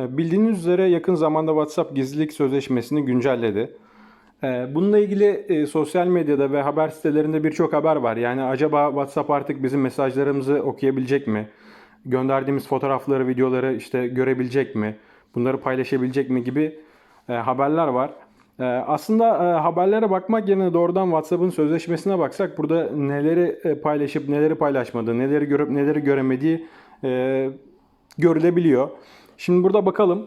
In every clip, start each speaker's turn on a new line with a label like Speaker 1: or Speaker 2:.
Speaker 1: E, Bildiğiniz üzere yakın zamanda WhatsApp gizlilik sözleşmesini güncelledi. E, Bununla ilgili e, sosyal medyada ve haber sitelerinde birçok haber var. Yani acaba WhatsApp artık bizim mesajlarımızı okuyabilecek mi? Gönderdiğimiz fotoğrafları, videoları işte görebilecek mi? Bunları paylaşabilecek mi gibi e, haberler var. E, Aslında e, haberlere bakmak yerine doğrudan WhatsApp'ın sözleşmesine baksak burada neleri paylaşıp neleri paylaşmadığı, neleri görüp neleri göremediği görülebiliyor. Şimdi burada bakalım.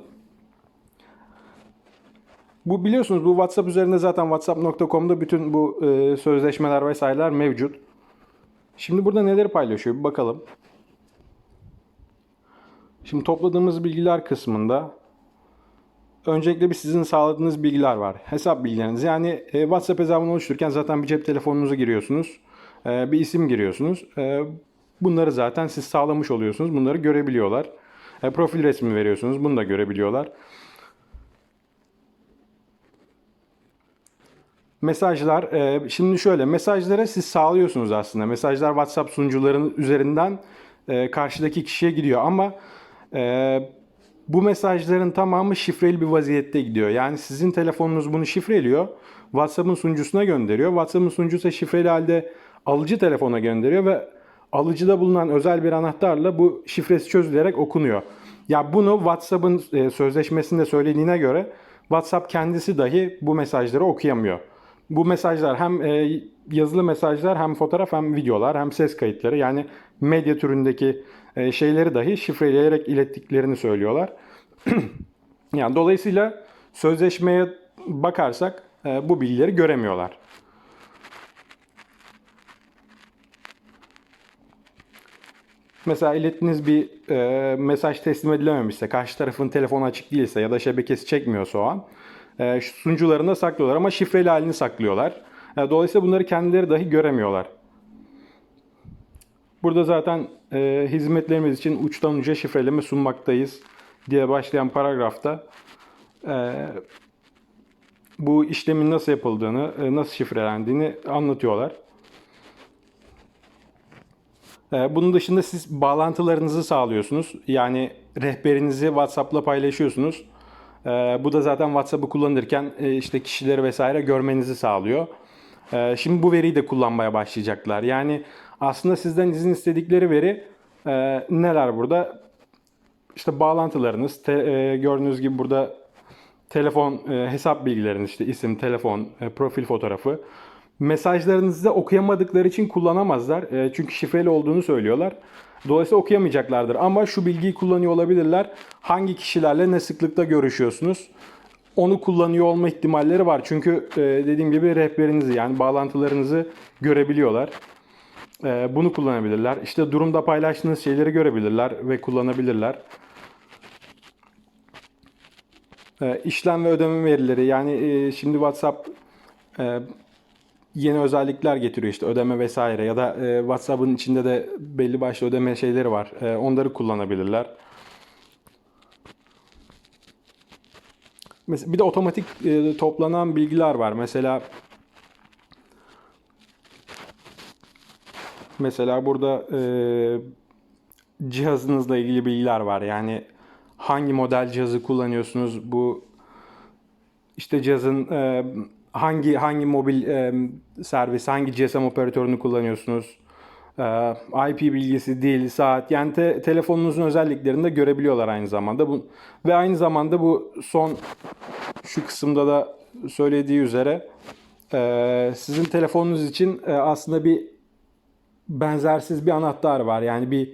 Speaker 1: Bu biliyorsunuz bu WhatsApp üzerinde zaten whatsapp.com'da bütün bu e, sözleşmeler vesaireler mevcut. Şimdi burada neleri paylaşıyor bir bakalım. Şimdi topladığımız bilgiler kısmında öncelikle bir sizin sağladığınız bilgiler var. Hesap bilgileriniz. Yani e, WhatsApp hesabını oluştururken zaten bir cep telefonunuzu giriyorsunuz. E, bir isim giriyorsunuz. E, bunları zaten siz sağlamış oluyorsunuz. Bunları görebiliyorlar. E, profil resmi veriyorsunuz. Bunu da görebiliyorlar. Mesajlar, e, şimdi şöyle mesajları siz sağlıyorsunuz aslında. Mesajlar WhatsApp sunucuların üzerinden e, karşıdaki kişiye gidiyor ama e, bu mesajların tamamı şifreli bir vaziyette gidiyor. Yani sizin telefonunuz bunu şifreliyor, WhatsApp'ın sunucusuna gönderiyor. WhatsApp'ın sunucusu şifreli halde alıcı telefona gönderiyor ve alıcıda bulunan özel bir anahtarla bu şifresi çözülerek okunuyor. Ya bunu WhatsApp'ın e, sözleşmesinde söylediğine göre WhatsApp kendisi dahi bu mesajları okuyamıyor. Bu mesajlar hem e, yazılı mesajlar hem fotoğraf hem videolar hem ses kayıtları yani medya türündeki e, şeyleri dahi şifreleyerek ilettiklerini söylüyorlar. yani dolayısıyla sözleşmeye bakarsak bu bilgileri göremiyorlar. Mesela ilettiğiniz bir e, mesaj teslim edilememişse, karşı tarafın telefonu açık değilse ya da şebekesi çekmiyorsa o an e, sunucularında saklıyorlar ama şifreli halini saklıyorlar. E, dolayısıyla bunları kendileri dahi göremiyorlar. Burada zaten e, hizmetlerimiz için uçtan uca şifreleme sunmaktayız diye başlayan paragrafta e, bu işlemin nasıl yapıldığını, e, nasıl şifrelendiğini anlatıyorlar. Ee, Bunun dışında siz bağlantılarınızı sağlıyorsunuz. Yani rehberinizi WhatsApp'la paylaşıyorsunuz. Ee, Bu da zaten WhatsApp'ı kullanırken e, işte kişileri vesaire görmenizi sağlıyor. Ee, Şimdi bu veriyi de kullanmaya başlayacaklar. Yani aslında sizden izin istedikleri veri e, neler burada? İşte bağlantılarınız, e, gördüğünüz gibi burada telefon hesap bilgileriniz işte isim, telefon, profil fotoğrafı. Mesajlarınızı okuyamadıkları için kullanamazlar. E, çünkü şifreli olduğunu söylüyorlar. Dolayısıyla okuyamayacaklardır. Ama şu bilgiyi kullanıyor olabilirler. Hangi kişilerle ne sıklıkta görüşüyorsunuz? Onu kullanıyor olma ihtimalleri var. Çünkü e, dediğim gibi rehberinizi yani bağlantılarınızı görebiliyorlar. E, bunu kullanabilirler. İşte durumda paylaştığınız şeyleri görebilirler ve kullanabilirler. E, işlem ve ödeme verileri yani e, şimdi WhatsApp e, yeni özellikler getiriyor işte ödeme vesaire ya da e, WhatsApp'ın içinde de belli başlı ödeme şeyleri var. E, onları kullanabilirler. Mesela bir de otomatik e, toplanan bilgiler var. Mesela mesela burada e, cihazınızla ilgili bilgiler var. Yani hangi model cihazı kullanıyorsunuz? Bu işte cihazın e, hangi hangi mobil e, servis, hangi GSM operatörünü kullanıyorsunuz? E, IP bilgisi, dil, saat yani te- telefonunuzun özelliklerini de görebiliyorlar aynı zamanda. Bu ve aynı zamanda bu son şu kısımda da söylediği üzere e, sizin telefonunuz için e, aslında bir benzersiz bir anahtar var. Yani bir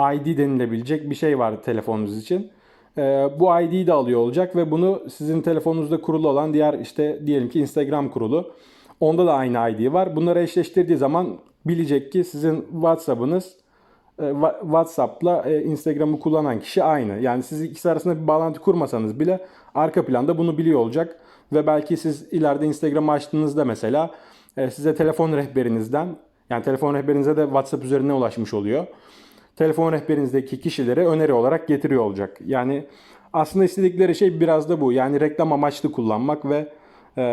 Speaker 1: ID denilebilecek bir şey var telefonunuz için. Ee, bu ID'yi de alıyor olacak ve bunu sizin telefonunuzda kurulu olan diğer işte diyelim ki Instagram kurulu. Onda da aynı ID var. Bunları eşleştirdiği zaman bilecek ki sizin WhatsApp'ınız e, WhatsApp'la e, Instagram'ı kullanan kişi aynı. Yani siz ikisi arasında bir bağlantı kurmasanız bile arka planda bunu biliyor olacak. Ve belki siz ileride Instagram'ı açtığınızda mesela e, size telefon rehberinizden yani telefon rehberinize de WhatsApp üzerinden ulaşmış oluyor. Telefon rehberinizdeki kişilere öneri olarak getiriyor olacak. Yani aslında istedikleri şey biraz da bu. Yani reklam amaçlı kullanmak ve e,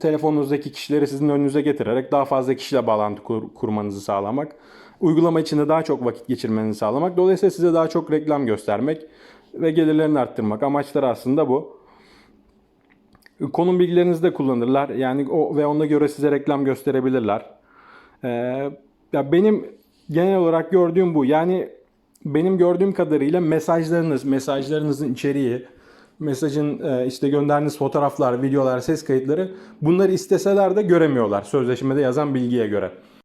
Speaker 1: telefonunuzdaki kişileri sizin önünüze getirerek daha fazla kişiyle bağlantı kur- kurmanızı sağlamak. Uygulama içinde daha çok vakit geçirmenizi sağlamak. Dolayısıyla size daha çok reklam göstermek. ve gelirlerini arttırmak. Amaçları aslında bu. Konum bilgilerinizi de kullanırlar. Yani o ve ona göre size reklam gösterebilirler. Ee, ya benim genel olarak gördüğüm bu. Yani benim gördüğüm kadarıyla mesajlarınız, mesajlarınızın içeriği, mesajın e, işte gönderdiğiniz fotoğraflar, videolar, ses kayıtları bunları isteseler de göremiyorlar sözleşmede yazan bilgiye göre.